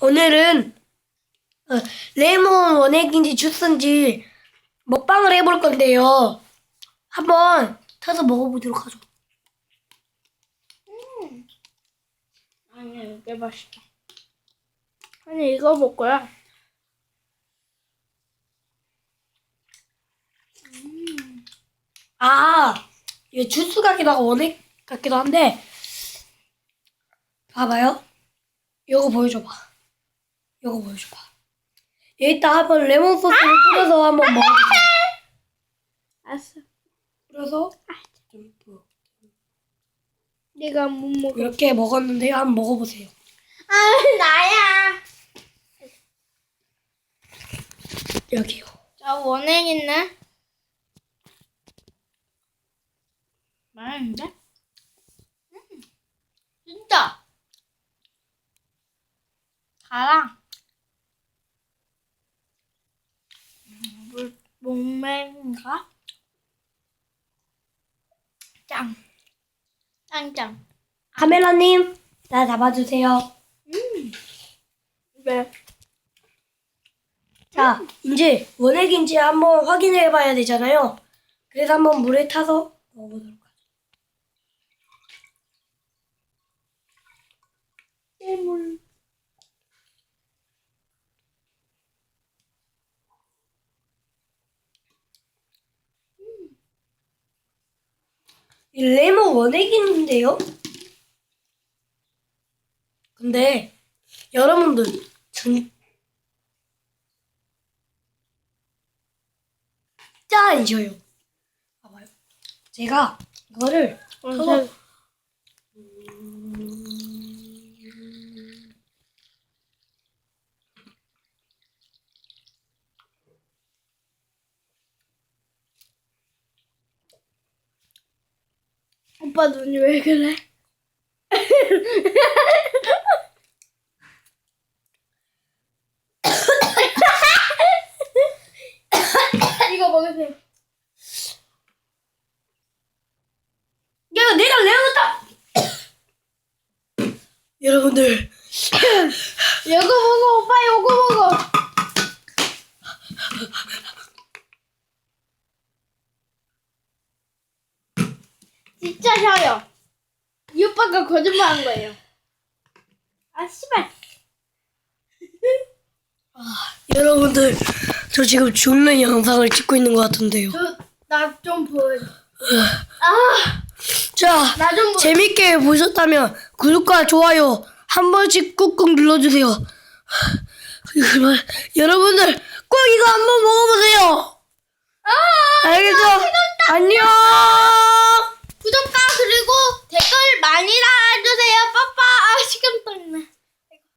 오늘은 어, 레몬 원액인지 주스인지 먹방을 해볼 건데요. 한번 타서 먹어보도록 하죠. 아니 이게 맛있다. 아니 이거 먹을 거야. 아, 이게 주스 같기도 하고 원액 같기도 한데 봐봐요. 이거 보여줘봐. 이거 보여줘봐. 일단 한번 레몬 소스를 뿌려서 한번 먹어보세요. 알았어. 뿌려서 좀 부어. 네가 못 먹어. 이렇게 먹었는데요. 한번 먹어보세요. 아 나야. 여기요. 자 원액 있네. 맛있는데? 음, 진짜. 음, 물 목매인가? 짱. 짱짱. 카메라님, 나 잡아주세요. 왜? 자, 이제 원액인지 한번 확인해 봐야 되잖아요. 그래서 한번 물에 타서 먹어보도록 하죠. 물. 이 레몬 원액인데요? 근데 여러분들 안 쉬어요. 봐봐요. 제가 이거를 어, 오빠 눈이 왜 그래? 이거 먹으세요. 야, 내가 레몬다. 여러분들 이거 먹어, 오빠 이거 먹어. 진짜 셔요. 이 오빠가 거짓말 한 거예요. 아 씨발. 여러분들 저 지금 죽는 영상을 찍고 있는 것 같은데요. 저 나 좀 보여. 아, 자, 나 좀 보. 재밌게 보셨다면 구독과 좋아요 한 번씩 꾹꾹 눌러주세요. 여러분들 꼭 이거 한번 먹어보세요. 아, 알겠죠? 안녕.